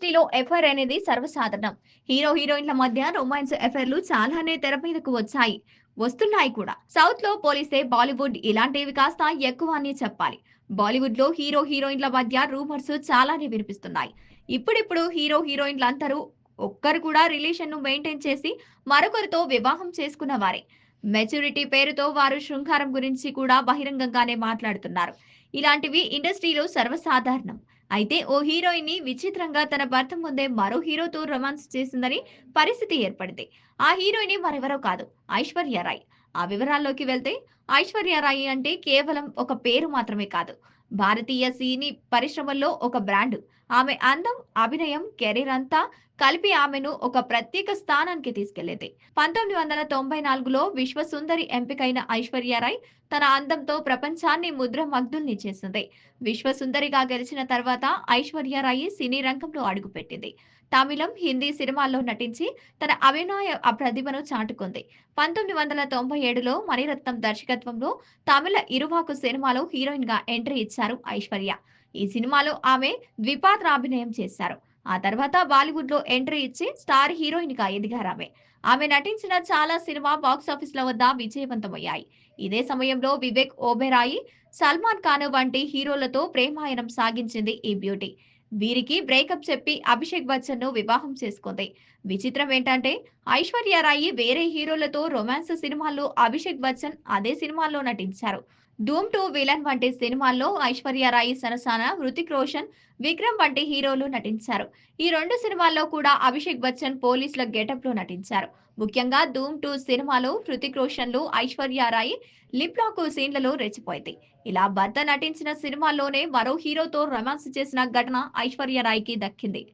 ఇండస్ట్రీలో ఎఫైర్ అనేది సర్వసాధారణం. హీరో హీరోయిన్ల మధ్య రొమాన్స్ ఎఫైర్లు చాలానే తెర మీదకు వచ్చాయి. వస్తున్నాయి కూడా. సౌత్లో పోలిస్తే బాలీవుడ్ ఇలాంటివి కాస్త ఎక్కువ అని చెప్పాలి. బాలీవుడ్లో హీరో హీరోయిన్ల మధ్య రూమర్స్ చాలానే వినిపిస్తున్నాయి. ఇప్పుడిప్పుడు హీరో హీరోయిన్లందరూ ఒక్కరు కూడా రిలేషన్ను మెయింటైన్ చేసి మరొకరితో వివాహం చేసుకున్న వారే. మెచ్యూరిటీ పేరుతో వారు శృంగారం గురించి కూడా బహిరంగంగానే మాట్లాడుతున్నారు. ఇలాంటివి ఇండస్ట్రీలో సర్వసాధారణం. అయితే ఓ హీరోయిన్ని విచిత్రంగా తన భర్త ముందే మరో హీరోతో రొమాన్స్ చేసిందని పరిస్థితి ఏర్పడింది. ఆ హీరోయిన్ మరెవరో కాదు ఐశ్వర్య రాయ్. ఆ వివరాల్లోకి వెళ్తే ఐశ్వర్య రాయ్ అంటే కేవలం ఒక పేరు మాత్రమే కాదు. భారతీయ సినీ పరిశ్రమల్లో ఒక బ్రాండ్. ఆమె అందం అభినయం కెరీర్ అంతా కలిపి ఆమెను ఒక ప్రత్యేక స్థానానికి తీసుకెళ్ళింది. పంతొమ్మిది వందల తొంభై నాలుగులో విశ్వసుందరి ఎంపికైన ఐశ్వర్య రాయ్ తన అందంతో ప్రపంచాన్ని ముద్ర మగ్ధుల్ని చేసింది. విశ్వసుందరిగా గెలిచిన తర్వాత ఐశ్వర్య రాయ్ సినీ రంగంలో అడుగుపెట్టింది. తమిళం హిందీ సినిమాల్లో నటించి తన అభినయ ప్రతిభను చాటుకుంది. పంతొమ్మిది వందల తొంభై ఏడులో మణిరత్నం దర్శకత్వంలో తమిళ ఇరువాకు సినిమాలో హీరోయిన్గా ఎంట్రీ ఇచ్చారు ఐశ్వర్య. ఈ సినిమాలో ఆమె ద్విపాత్రాభినయం చేశారు. ఆ తర్వాత బాలీవుడ్లో ఎంట్రీ ఇచ్చి స్టార్ హీరోయిన్గా ఎదిగారు ఆమె ఆమె నటించిన చాలా సినిమా బాక్సాఫీస్ల వద్ద విజయవంతమయ్యాయి. ఇదే సమయంలో వివేక్ ఓబెరాయి సల్మాన్ ఖాన్ వంటి హీరోలతో ప్రేమాయణం సాగించింది ఈ బ్యూటీ. వీరికి బ్రేకప్ చెప్పి అభిషేక్ బచ్చన్ను వివాహం చేసుకుంది. విచిత్రం ఏంటంటే ఐశ్వర్య రాయి వేరే హీరోలతో రొమాన్స్ సినిమాల్లో అభిషేక్ బచ్చన్ అదే సినిమాల్లో నటించారు. ధూమ్ టూ విలన్ వంటి సినిమాల్లో ఐశ్వర్య రాయి సరసాన హృతిక్ రోషన్ విక్రమ్ వంటి హీరోలు నటించారు. ఈ రెండు సినిమాల్లో కూడా అభిషేక్ బచ్చన్ పోలీసుల గెటప్లో నటించారు. ముఖ్యంగా ధూమ్ టూ సినిమాలో హృతిక్ రోషన్లు ఐశ్వర్య రాయి లిప్ సీన్లలో రెచ్చిపోయింది ఇలా భర్త నటించిన సినిమాల్లోనే మరో హీరోతో రొమాన్స్ చేసిన ఘటన ఐశ్వర్య రాయ్కి దక్కింది.